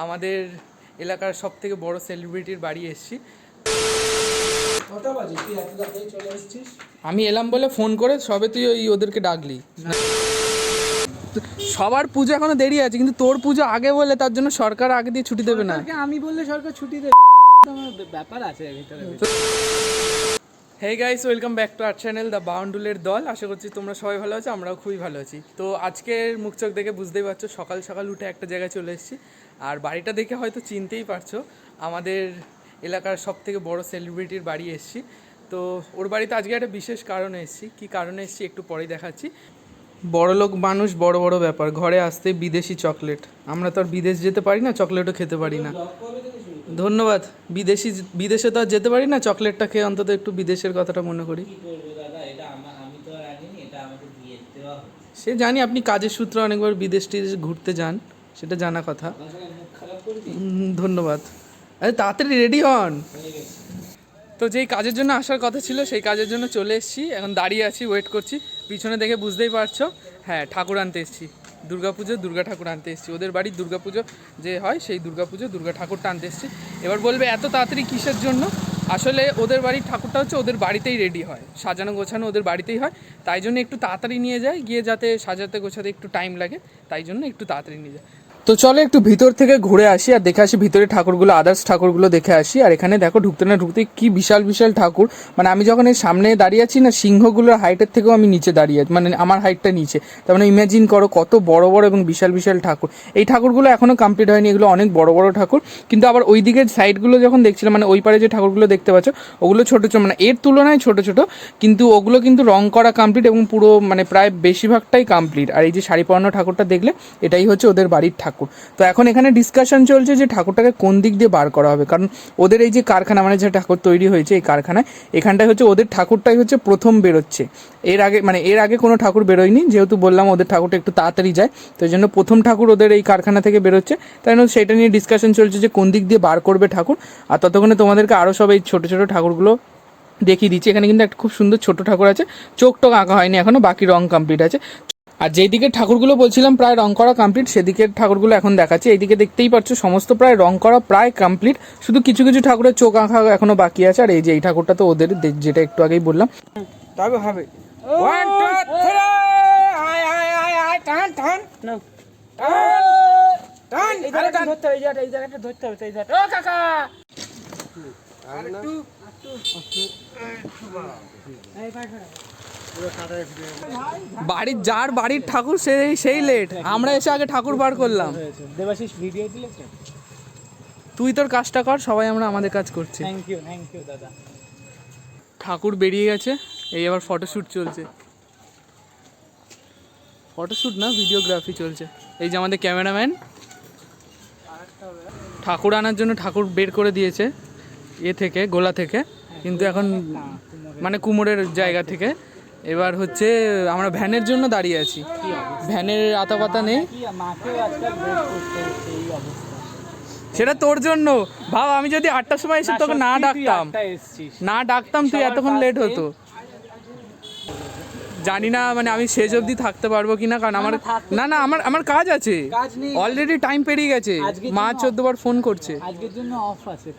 আমাদের এলাকার সব থেকে বড় সেলিব্রিটির বাড়ি এসেছি। আমি এলাম বলে ফোন করে সবে তুই ওই ওদেরকে ডাকলি। সবার পুজো এখনও দেরি আছে কিন্তু তোর পুজো আগে বলে তার জন্য সরকার আগে দিয়ে ছুটি দেবে না। আমি বললে সরকার ছুটি দেবে। ব্যাপার আছে এর hey guys welcome back to our channel the বাউন্ডুলের দল আশা করছি তোমরা সবাই ভালো আছো আমরাও খুবই ভালো আছি। তো আজকের মুখ চোখ দেখে বুঝতেই পারছ সকাল সকাল উঠে একটা জায়গায় চলে এসেছি। আর বাড়িটা দেখে হয়তো চিনতেই পারছ আমাদের এলাকার সব থেকে বড় সেলিব্রিটির বাড়ি এসেছি। তো ওর বাড়িতে আজকে একটা বিশেষ কারণে এসেছি। কী কারণে এসেছি একটু পরেই দেখাচ্ছি। বড়লোক মানুষ বড় বড় ব্যাপার। ঘরে আসতে বিদেশি চকলেট। আমরা তো আর বিদেশ যেতে পারি না চকলেটও খেতে পারি না। ধন্যবাদ। বিদেশি বিদেশে তো আর যেতে পারি না চকলেটটা খেয়ে অন্তত একটু বিদেশের কথাটা মনে করি। সে জানি আপনি কাজের সূত্রে অনেকবার বিদেশ টিদেশ ঘুরতে যান। সেটা জানা কথা। ধন্যবাদ। আরে, তাড়াতাড়ি রেডি হন। তো যেই কাজের জন্য আসার কথা ছিল, সেই কাজের জন্য চলে এসেছি। এখন দাঁড়িয়ে আছি ওয়েট করছি। পিছনে দেখে বুঝতেই পারছ। হ্যাঁ ঠাকুর আনতে এসেছি। দুর্গাপুজো দুর্গা ঠাকুর আনতে এসেছি। ওদের বাড়ির দুর্গাপুজো যে হয়, সেই দুর্গাপুজো দুর্গা ঠাকুরটা আনতে এসেছি। এবার বলবে, এত তাড়াতাড়ি কিসের জন্য? আসলে ওদের বাড়ির ঠাকুরটা হচ্ছে ওদের বাড়িতেই রেডি হয়। সাজানো গোছানো ওদের বাড়িতেই হয়। তাই জন্য একটু তাড়াতাড়ি নিয়ে যায় গিয়ে যাতে সাজাতে গোছাতে একটু টাইম লাগে, তাই জন্য একটু তাড়াতাড়ি নিয়ে যায় তো চলো একটু ভিতর থেকে ঘুরে আসি আর দেখে আসি ভিতরে ঠাকুরগুলো আদার্স ঠাকুরগুলো দেখে আসি। আর এখানে দেখো ঢুকতে না ঢুকতে কি বিশাল বিশাল ঠাকুর। মানে আমি যখন এর সামনে দাঁড়িয়ে আছি না, সিংহগুলোর হাইটের থেকেও আমি নিচে দাঁড়িয়ে আছি মানে আমার হাইটটা নিচে। তার মানে ইমাজিন করো কত বড় বড় এবং বিশাল বিশাল ঠাকুর। এই ঠাকুরগুলো এখনও কমপ্লিট হয়নি, এগুলো অনেক বড় বড় ঠাকুর। কিন্তু আবার ওই দিকের সাইডগুলো যখন দেখছিলাম মানে ওই পারে যে ঠাকুরগুলো দেখতে পাচ্ছ, ওগুলো ছোট ছোট মানে এর তুলনায় ছোট ছোট। কিন্তু ওগুলো কিন্তু রং করা কমপ্লিট এবং পুরো মানে প্রায় বেশিরভাগটাই কমপ্লিট আর এই যে শাড়ি পরানো ঠাকুরটা দেখলে, এটাই হচ্ছে ওদের বাড়ির ঠাকুর। তো এখন এখানে ডিসকাশন চলছে যে ঠাকুরটাকে কোন দিক দিয়ে বার করা হবে। কারণ ওদের এই যে কারখানা মানে যে ঠাকুর তৈরি হয়েছে এই কারখানায়, এখানটায় হচ্ছে ওদের ঠাকুরটাই হচ্ছে প্রথম বেরোচ্ছে। এর আগে মানে এর আগে কোনো ঠাকুর বেরোয়নি, যেহেতু বললাম ওদের ঠাকুরটা একটু তাড়াতাড়ি যায়, তো জন্য প্রথম ঠাকুর ওদের এই কারখানা থেকে বেরোচ্ছে। তাই জন্য সেটা নিয়ে ডিসকাশন চলছে যে কোন দিক দিয়ে বার করবে ঠাকুর। আর ততক্ষণে তোমাদেরকে আরও সব এই ছোটো ছোটো ঠাকুরগুলো দেখিয়ে দিচ্ছি। এখানে কিন্তু একটা খুব সুন্দর ছোট ঠাকুর আছে। চোখ টোক আঁকা হয়নি এখনও, বাকি রং কমপ্লিট আছে। আর যেই দিকের ঠাকুরগুলো বলছিলাম প্রায় রং করা কমপ্লিট সেদিকের ঠাকুরগুলো এখন দেখাচ্ছি। এইদিকে দেখতেই পাচ্ছ সমস্ত প্রায় রং করা প্রায় কমপ্লিট শুধু কিছু কিছু ঠাকুরের চোখ আঁকা এখনও বাকি আছে আর এই যে এই ঠাকুরটা তো ওদের যেটা একটু আগেই বললাম। তবে হবে। ওয়ান টু থ্রি আয় আয় আয় আয় টান টান। নাও। টান এই জায়গাটা ধরতে হবে এই জায়গাটা এই জায়গাটা ধরতে হবে এই জায়গাটা। ও কাকা! আরেকটু এই পায় বাড়ির যার বাড়ির ঠাকুর সেই সেই লেট আমরা এসে আগে ঠাকুর বার করলাম। দেবাশিস ভিডিও দিলেছে তুই তোর কাজটা কর সবাই আমরা আমাদের কাজ করছি। থ্যাংক ইউ থ্যাংক ইউ দাদা। ঠাকুর বেরিয়ে গেছে এই আবার ফটোশ্যুট চলছে। ফটোশ্যুট না ভিডিওগ্রাফি চলছে। এই যে আমাদের ক্যামেরাম্যান ঠাকুর আনার জন্য ঠাকুর বের করে দিয়েছে এ থেকে গোলা থেকে। কিন্তু এখন মানে কুমোরের জায়গা থেকে। এবার হচ্ছে আমরা ভ্যানের জন্য দাঁড়িয়ে আছি। ভ্যানের আতা পাতা নেই। সেটা তোর জন্য। ভাব আমি যদি আটটার সময় এসে তোকে না ডাকতাম। না ডাকতাম তুই এতক্ষণ লেট হতো। জানি না মানে আমি শেষ অবধি থাকতে পারব কিনা কারণ আমার না, না আমার আমার কাজ আছে। অলরেডি টাইম পেরিয়ে গেছে। মা জন্য চোদ্দ বার ফোন করছে। আজকের জন্য অফ আছে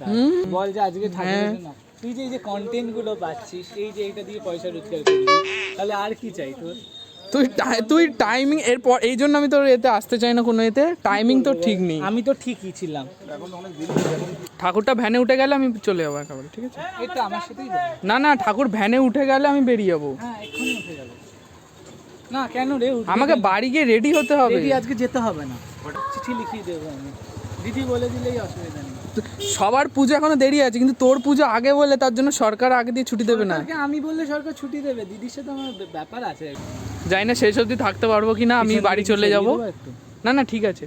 বল যে আজকে ঠাকুরের জন্য তুই যে এই যে কন্টেন্টগুলো পাচ্ছিস এই যে এটা দিয়ে পয়সা রোজগার করবি তাহলে আর কি চাই তোর? তুই তুই টাইমিং এরপর এই জন্য আমি তোর এতে আসতে চাই না কোনো এতে টাইমিং তো ঠিক নেই। আমি তো ঠিকই ছিলাম। ঠাকুরটা ভ্যানে উঠে গেলে আমি চলে যাব একেবারে ঠিক আছে? এটা আমার সাথেই যাবে। না না ঠাকুর ভ্যানে উঠে গেলে আমি বেরিয়ে যাব। হ্যাঁ এক্ষুনি উঠে যাবে। না কেন রে আমাকে বাড়ি গিয়ে রেডি হতে হবে। আজকে যেতে হবে না। চিঠি লিখিয়ে দেবো আমি। দিদি বলে দিলেই অসুবিধা নেই। সবার পুজো এখনও দেরি আছে কিন্তু তোর পুজো আগে বলে তার জন্য সরকার আগে দিয়ে ছুটি দেবে না। আমি বললে সরকার ছুটি দেবে দিদির সাথে আমার ব্যাপার আছে। জানি না শেষ অবধি থাকতে পারব কি না আমি বাড়ি চলে যাব? না না ঠিক আছে।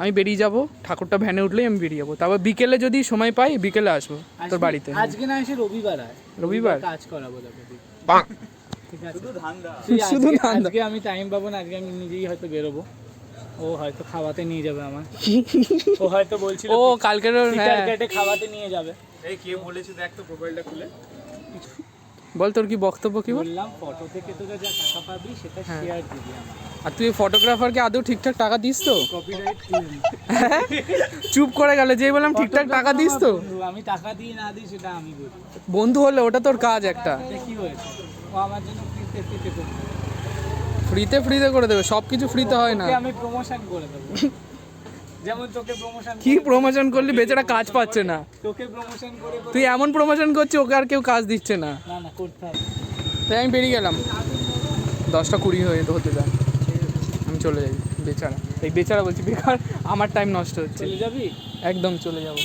আমি বেরিয়ে যাব ঠাকুরটা ভ্যানে উঠলেই আমি বেরিয়ে যাব। তারপর বিকেলে যদি সময় পাই বিকেলে আসব তোর বাড়িতে। আজকে না এসে রবিবার আয় রবিবার? কাজ করাবো তোকে দিদি। ঠিক আছে। তুই শুধু ধান্দা। আজকে আমি টাইম পাবো না আজকে আমি নিজেই হয়তো বেরোবো। ও হয়তো খাওয়াতে নিয়ে যাবে আমার ও হয়তো বলছিল ও কালকের হ্যাঁ। কেটে খাওয়াতে নিয়ে যাবে। বল তোর কি বক্তব্য কি বললাম ফটো থেকে তোরা যা টাকা পাবি সেটা হ্যাঁ। শেয়ার দিবি আমার আর তুই ফটোগ্রাফারকে আদৌ ঠিকঠাক টাকা দিস তো? চুপ করে গেলে যেই বললাম ঠিকঠাক টাকা দিস তো? আমি টাকা দিই না দিই সেটা আমি বুঝি বন্ধু হলে ওটা তোর কাজ একটা। কি হয়েছে? ও আমার জন্য ফ্রিতে ফ্রিতে করবে। ফ্রিতে ফ্রিতে করে দেবে সব কিছু ফ্রিতে হয় না। আমি প্রমোশন করে দেবো। যেমন তোকে প্রমোশন কি প্রমোশন করলি? বেচারা কাজ পাচ্ছে না। তোকে প্রমোশন করে তুই এমন প্রমোশন করছিস ওকে আর কেউ কাজ দিচ্ছে না। না না করতে হবে। তাই আমি বেরিয়ে গেলাম। দশটা কুড়ি হয়ে হতে যায় আমি চলে যাই বেচারা। এই বেচারা বলছি বেকার আমার টাইম নষ্ট হচ্ছে। চলে যাবি? একদম চলে যাব।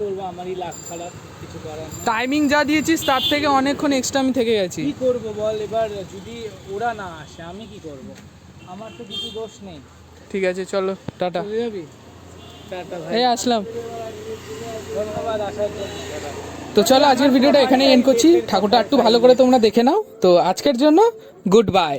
করব? আমারই লাখ খারাপ কিছু করার টাইমিং যা দিয়েছিস তার থেকে অনেকক্ষণ এক্সট্রা আমি থেকে গেছি। কি করব বল? এবার যদি ওরা না আসে আমি কি করব? আমার তো কিছু দোষ নেই। ঠিক আছে চলো টাটা। যাবি? টাটা এই আসলাম। ধন্যবাদ আসার জন্য তো চলো আজকের ভিডিওটা এখানে এন্ড করছি। ঠাকুরটা একটু ভালো করে তোমরা দেখে নাও। তো আজকের জন্য গুড বাই